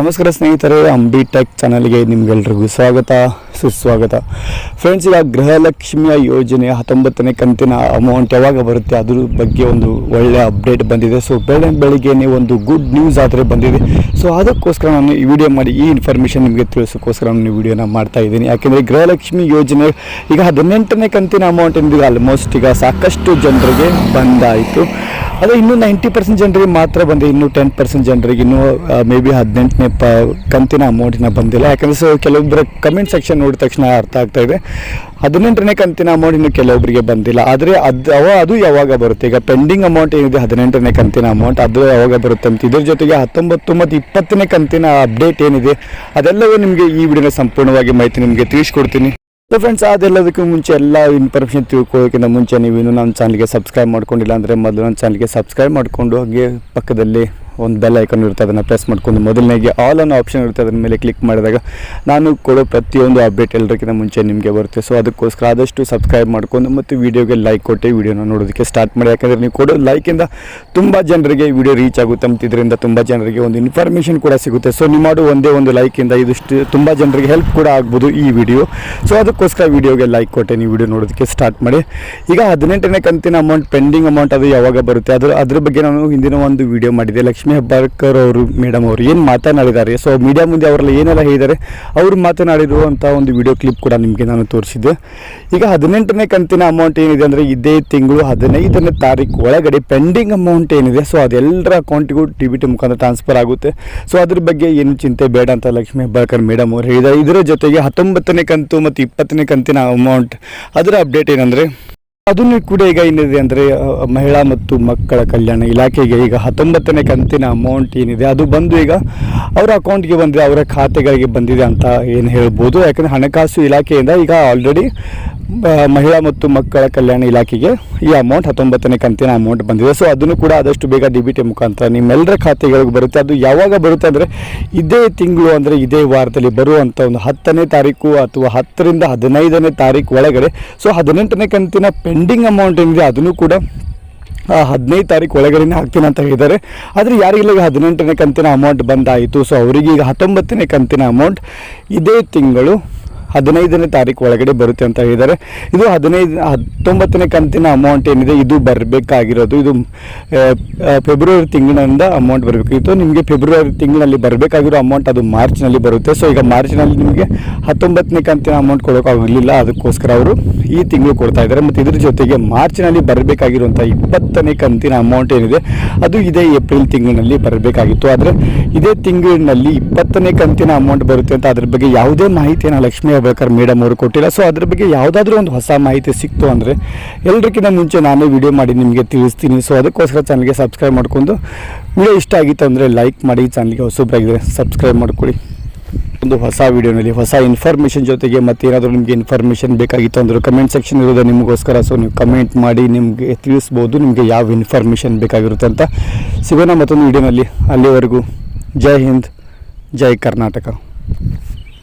ನಮಸ್ಕಾರ ಸ್ನೇಹಿತರೆ ಅಂಬಿ ಟೆಕ್ ಚಾನಲ್ಗೆ ನಿಮ್ಗೆಲ್ರಿಗೂ ಸ್ವಾಗತ, ಸುಸ್ವಾಗತ. ಫ್ರೆಂಡ್ಸ್ ಈಗ ಗೃಹಲಕ್ಷ್ಮಿಯ ಯೋಜನೆ ಹತ್ತೊಂಬತ್ತನೇ ಕಂತಿನ ಅಮೌಂಟ್ ಯಾವಾಗ ಬರುತ್ತೆ, ಅದ್ರ ಬಗ್ಗೆ ಒಂದು ಒಳ್ಳೆಯ ಅಪ್ಡೇಟ್ ಬಂದಿದೆ. ಸೊ ಬೆಳೆ ಬೆಳಿಗ್ಗೆನೇ ಒಂದು ಗುಡ್ ನ್ಯೂಸ್ ಆದರೆ ಬಂದಿದೆ. ಸೊ ಅದಕ್ಕೋಸ್ಕರ ನಾನು ಈ ವಿಡಿಯೋ ಮಾಡಿ ಈ ಇನ್ಫಾರ್ಮೇಷನ್ ನಿಮಗೆ ತಿಳಿಸೋಕ್ಕೋಸ್ಕರ ನಾನು ಈ ವಿಡಿಯೋನ ಮಾಡ್ತಾ ಇದ್ದೀನಿ. ಯಾಕೆಂದರೆ ಗೃಹಲಕ್ಷ್ಮಿ ಯೋಜನೆ, ಈಗ ಹದಿನೆಂಟನೇ ಕಂತಿನ ಅಮೌಂಟ್ ಎಂದು ಆಲ್ಮೋಸ್ಟ್ ಈಗ ಸಾಕಷ್ಟು ಜನರಿಗೆ ಬಂದಾಯಿತು. ಅದು ಇನ್ನೂ ನೈಂಟಿ ಪರ್ಸೆಂಟ್ ಜನರಿಗೆ ಮಾತ್ರ ಬಂದಿದೆ. ಇನ್ನೂ ಟೆನ್ ಪರ್ಸೆಂಟ್ ಜನರಿಗೆ ಇನ್ನೂ ಮೇ ಬಿ ಹದಿನೆಂಟನೇ ಪ, ಕಂತಿನ ಅಮೌಂಟಿನ ಬಂದಿಲ್ಲ. ಯಾಕಂದರೆ ಸೊ ಕೆಲವೊಬ್ಬರ ಕಮೆಂಟ್ ಸೆಕ್ಷನ್ ನೋಡಿದ ತಕ್ಷಣ ಅರ್ಥ ಆಗ್ತಾ ಇದೆ. ಹದಿನೆಂಟನೇ ಕಂತಿನ ಅಮೌಂಟ್ ಇನ್ನು ಕೆಲವೊಬ್ಬರಿಗೆ ಬಂದಿಲ್ಲ. ಆದರೆ ಅದು, ಅವ, ಅದು ಯಾವಾಗ ಬರುತ್ತೆ? ಈಗ ಪೆಂಡಿಂಗ್ ಅಮೌಂಟ್ ಏನಿದೆ, ಹದಿನೆಂಟನೇ ಕಂತಿನ ಅಮೌಂಟ್ ಅದು ಯಾವಾಗ ಬರುತ್ತೆ ಅಂತ. ಇದ್ರ ಜೊತೆಗೆ ಹತ್ತೊಂಬತ್ತು ಮತ್ತು ಇಪ್ಪತ್ತನೇ ಕಂತಿನ ಅಪ್ಡೇಟ್ ಏನಿದೆ, ಅದೆಲ್ಲವೂ ನಿಮಗೆ ಈ ವಿಡಿಯೋನ ಸಂಪೂರ್ಣವಾಗಿ ಮಾಹಿತಿ ನಿಮಗೆ ತಿಳಿಸ್ಕೊಡ್ತೀನಿ. ಸೊ ಫ್ರೆಂಡ್ಸ್ ಅದೆಲ್ಲದಕ್ಕೂ ಮುಂಚೆ ಎಲ್ಲ ಇನ್ಫಾರ್ಮೇಷನ್ ತಿಳ್ಕೊಳ್ಳೋಕ್ಕಿಂತ ಮುಂಚೆ ನೀವು ಇನ್ನೂ ನನ್ನ ಚಾನಲ್ಗೆ ಸಬ್ಸ್ಕ್ರೈಬ್ ಮಾಡ್ಕೊಂಡಿಲ್ಲ ಅಂದರೆ ಮೊದಲು ನನ್ನ ಚಾನಲ್ಗೆ ಸಬ್ಸ್ಕ್ರೈಬ್ ಮಾಡಿಕೊಂಡು ಹಾಗೆ ಪಕ್ಕದಲ್ಲಿ ಒಂದು ಬೆಲ್ ಐಕನ್ ಇರುತ್ತೆ, ಅದನ್ನು ಪ್ರೆಸ್ ಮಾಡ್ಕೊಂಡು ಮೊದಲನೇಗೆ ಆಲ್ ಅನ್ನೋ ಆಪ್ಷನ್ ಇರುತ್ತೆ, ಅದನ್ನ ಮೇಲೆ ಕ್ಲಿಕ್ ಮಾಡಿದಾಗ ನಾನು ಕೊಡೋ ಪ್ರತಿಯೊಂದು ಅಪ್ಡೇಟ್ ಎಲ್ಲರಿಗಿಂತ ಮುಂಚೆ ನಿಮಗೆ ಬರುತ್ತೆ. ಸೊ ಅದಕ್ಕೋಸ್ಕರ ಆದಷ್ಟು ಸಬ್ಸ್ಕ್ರೈಬ್ ಮಾಡ್ಕೊಂಡು ಮತ್ತು ವೀಡಿಯೋಗೆ ಲೈಕ್ ಕೊಟ್ಟು ವೀಡಿಯೋನ ನೋಡೋದಕ್ಕೆ ಸ್ಟಾರ್ಟ್ ಮಾಡಿ. ಯಾಕಂದರೆ ನೀವು ಕೊಡೋ ಲೈಕಿಂದ ತುಂಬ ಜನರಿಗೆ ವಿಡಿಯೋ ರೀಚ್ ಆಗುತ್ತೆ ಮತ್ತು ಇದರಿಂದ ತುಂಬ ಜನರಿಗೆ ಒಂದು ಇನ್ಫಾರ್ಮೇಷನ್ ಕೂಡ ಸಿಗುತ್ತೆ. ಸೊ ನೀವು ಮಾಡೋ ಒಂದೇ ಒಂದು ಲೈಕಿಂದ ಇದಿಷ್ಟು ತುಂಬ ಜನರಿಗೆ ಹೆಲ್ಪ್ ಕೂಡ ಆಗ್ಬೋದು ಈ ವಿಡಿಯೋ ಸೊ ಅದಕ್ಕೋಸ್ಕರ ವಿಡಿಯೋಗೆ ಲೈಕ್ ಕೊಟ್ಟೆ ನೀವು ವಿಡಿಯೋ ನೋಡೋದಕ್ಕೆ ಸ್ಟಾರ್ಟ್ ಮಾಡಿ. ಈಗ ಹದಿನೆಂಟನೇ ಕಂತಿನ ಅಮೌಂಟ್ ಪೆಂಡಿಂಗ್ ಅಮೌಂಟ್ ಅದು ಯಾವಾಗ ಬರುತ್ತೆ? ಅದರ, ಅದ್ರ ಬಗ್ಗೆ ನಾನು ಹಿಂದಿನ ಒಂದು ವಿಡಿಯೋ ಮಾಡಿದೆ ಲಕ್ಷ್ಮೀ ಹೆಬ್ಬಾಳ್ಕರ್ ಅವರು ಮೇಡಮ್ ಅವರು ಏನು ಮಾತನಾಡಿದ್ದಾರೆ? ಸೊ ಮೀಡಿಯಾ ಮುಂದೆ ಅವರೆಲ್ಲ ಏನೆಲ್ಲ ಹೇಳಿದ್ದಾರೆ, ಅವರು ಮಾತನಾಡಿರುವಂಥ ಒಂದು ವಿಡಿಯೋ ಕ್ಲಿಪ್ ಕೂಡ ನಿಮಗೆ ನಾನು ತೋರಿಸಿದ್ದೆ. ಈಗ ಹದಿನೆಂಟನೇ ಕಂತಿನ ಅಮೌಂಟ್ ಏನಿದೆ ಅಂದರೆ, ಇದೇ ತಿಂಗಳು ಹದಿನೈದನೇ ತಾರೀಕು ಒಳಗಡೆ ಪೆಂಡಿಂಗ್ ಅಮೌಂಟ್ ಏನಿದೆ ಸೊ ಅದೆಲ್ಲರ ಅಕೌಂಟಿಗೂ ಟಿ ಟಿ ಮುಖಾಂತರ ಟ್ರಾನ್ಸ್ಫರ್ ಆಗುತ್ತೆ. ಸೊ ಅದ್ರ ಬಗ್ಗೆ ಏನು ಚಿಂತೆ ಬೇಡ ಅಂತ ಲಕ್ಷ್ಮೀ ಹೆಬ್ಬಾಳ್ಕರ್ ಮೇಡಮ್ ಅವರು ಹೇಳಿದ್ದಾರೆ. ಇದರ ಜೊತೆಗೆ ಹತ್ತೊಂಬತ್ತನೇ ಕಂತು ಮತ್ತು ಇಪ್ಪತ್ತನೇ ಕಂತಿನ ಅಮೌಂಟ್ ಅದರ ಅಪ್ಡೇಟ್ ಏನಂದರೆ ಅದನ್ನು ಕೂಡ ಈಗ ಏನಿದೆ ಅಂದರೆ ಮಹಿಳಾ ಮತ್ತು ಮಕ್ಕಳ ಕಲ್ಯಾಣ ಇಲಾಖೆಗೆ ಈಗ ಹತ್ತೊಂಬತ್ತನೇ ಕಂತಿನ ಅಮೌಂಟ್ ಏನಿದೆ, ಅದು ಬಂದು ಈಗ ಅವರ ಅಕೌಂಟ್ಗೆ ಬಂದಿದೆ, ಅವರ ಖಾತೆಗಳಿಗೆ ಬಂದಿದೆ ಅಂತ ಏನು ಹೇಳ್ಬೋದು. ಯಾಕಂದರೆ ಹಣಕಾಸು ಇಲಾಖೆಯಿಂದ ಈಗ ಆಲ್ರೆಡಿ ಮಹಿಳಾ ಮತ್ತು ಮಕ್ಕಳ ಕಲ್ಯಾಣ ಇಲಾಖೆಗೆ ಈ ಅಮೌಂಟ್ ಹತ್ತೊಂಬತ್ತನೇ ಕಂತಿನ ಅಮೌಂಟ್ ಬಂದಿದೆ. ಸೊ ಅದನ್ನು ಕೂಡ ಆದಷ್ಟು ಬೇಗ ಡಿ ಬಿ ಟಿ ಮುಖಾಂತರ ನಿಮ್ಮೆಲ್ಲರ ಖಾತೆಗಳಿಗೆ ಬರುತ್ತೆ. ಅದು ಯಾವಾಗ ಬರುತ್ತೆ ಅಂದರೆ ಇದೇ ತಿಂಗಳು ಅಂದರೆ ಇದೇ ವಾರದಲ್ಲಿ ಬರುವಂಥ ಒಂದು ಹತ್ತನೇ ತಾರೀಕು ಅಥವಾ ಹತ್ತರಿಂದ ಹದಿನೈದನೇ ತಾರೀಕು ಒಳಗಡೆ. ಸೊ ಹದಿನೆಂಟನೇ ಕಂತಿನ ಪೆಂಡಿಂಗ್ ಅಮೌಂಟ್ ಏನಿದೆ ಅದನ್ನು ಕೂಡ ಹದಿನೈದು ತಾರೀಕು ಒಳಗಡೆನೇ ಹಾಕ್ತೀನಿ ಅಂತ ಹೇಳಿದ್ದಾರೆ. ಆದರೆ ಯಾರಿಗೆಲ್ಲ ಹದಿನೆಂಟನೇ ಕಂತಿನ ಅಮೌಂಟ್ ಬಂದಾಯಿತು. ಸೊ ಅವರಿಗೆ ಈಗ ಹತ್ತೊಂಬತ್ತನೇ ಕಂತಿನ ಅಮೌಂಟ್ ಇದೇ ತಿಂಗಳು ಹದಿನೈದನೇ ತಾರೀಕು ಒಳಗಡೆ ಬರುತ್ತೆ ಅಂತ ಹೇಳಿದ್ದಾರೆ. ಇದು ಹದಿನೈದು, ಹತ್ತೊಂಬತ್ತನೇ ಕಂತಿನ ಅಮೌಂಟ್ ಏನಿದೆ, ಇದು ಬರಬೇಕಾಗಿರೋದು. ಇದು ಫೆಬ್ರವರಿ ತಿಂಗಳಿಂದ ಅಮೌಂಟ್ ಬರಬೇಕಿತ್ತು. ನಿಮಗೆ ಫೆಬ್ರವರಿ ತಿಂಗಳಲ್ಲಿ ಬರಬೇಕಾಗಿರೋ ಅಮೌಂಟ್ ಅದು ಮಾರ್ಚ್ನಲ್ಲಿ ಬರುತ್ತೆ. ಸೊ ಈಗ ಮಾರ್ಚ್ನಲ್ಲಿ ನಿಮಗೆ ಹತ್ತೊಂಬತ್ತನೇ ಕಂತಿನ ಅಮೌಂಟ್ ಕೊಡೋಕ್ಕಾಗಲಿಲ್ಲ ಅದಕ್ಕೋಸ್ಕರ ಅವರು ಈ ತಿಂಗಳು ಕೊಡ್ತಾ ಇದ್ದಾರೆ. ಮತ್ತು ಇದ್ರ ಜೊತೆಗೆ ಮಾರ್ಚ್ನಲ್ಲಿ ಬರಬೇಕಾಗಿರುವಂಥ ಇಪ್ಪತ್ತನೇ ಕಂತಿನ ಅಮೌಂಟ್ ಏನಿದೆ, ಅದು ಇದೇ ಏಪ್ರಿಲ್ ತಿಂಗಳಿನಲ್ಲಿ ಬರಬೇಕಾಗಿತ್ತು. ಆದರೆ ಇದೇ ತಿಂಗಳಿನಲ್ಲಿ ಇಪ್ಪತ್ತನೇ ಕಂತಿನ ಅಮೌಂಟ್ ಬರುತ್ತೆ ಅಂತ ಅದ್ರ ಬಗ್ಗೆ ಯಾವುದೇ ಮಾಹಿತಿಯನ್ನು ಲಕ್ಷ್ಮೀ ಹೆಬ್ಬಾಳ್ಕರ್ ಮೇಡಮ್ ಅವರು ಕೊಟ್ಟಿಲ್ಲ. ಸೊ ಅದ್ರ ಬಗ್ಗೆ ಯಾವುದಾದ್ರೂ ಒಂದು ಹೊಸ ಮಾಹಿತಿ ಸಿಕ್ತು ಅಂದರೆ ಎಲ್ಲರಿಗಿಂತ ಮುಂಚೆ ನಾನೇ ವಿಡಿಯೋ ಮಾಡಿ ನಿಮಗೆ ತಿಳಿಸ್ತೀನಿ. ಸೊ ಅದಕ್ಕೋಸ್ಕರ ಚಾನಲ್ಗೆ ಸಬ್ಸ್ಕ್ರೈಬ್ ಮಾಡ್ಕೊಂಡು ವಿಡಿಯೋ ಇಷ್ಟ ಆಗಿತ್ತು ಅಂದರೆ ಲೈಕ್ ಮಾಡಿ ಚಾನಲ್ಗೆ ಹೊಸಬ್ರಾಗಿದ್ರೆ ಸಬ್ಸ್ಕ್ರೈಬ್ ಮಾಡ್ಕೊಳ್ಳಿ. ಒಂದು ಹೊಸ ವಿಡಿಯೋನಲ್ಲಿ ಹೊಸ ಇನ್ಫಾರ್ಮೇಷನ್ ಜೊತೆಗೆ ಮತ್ತೆ ಏನಾದರೂ ನಿಮಗೆ ಇನ್ಫಾರ್ಮೇಷನ್ ಬೇಕಾಗಿತ್ತು ಅಂದರೆ ಕಮೆಂಟ್ ಸೆಕ್ಷನ್ ಇರೋದು ನಿಮಗೋಸ್ಕರ. ಸೊ ನೀವು ಕಮೆಂಟ್ ಮಾಡಿ, ನಿಮಗೆ ತಿಳಿಸ್ಬೋದು ನಿಮಗೆ ಯಾವ ಇನ್ಫಾರ್ಮೇಷನ್ ಬೇಕಾಗಿರುತ್ತೆ ಅಂತ. ಸಿಗೋಣ ಮತ್ತೊಂದು ವಿಡಿಯೋನಲ್ಲಿ ಅಲ್ಲಿವರೆಗೂ ಜೈ ಹಿಂದ್, ಜೈ ಕರ್ನಾಟಕ.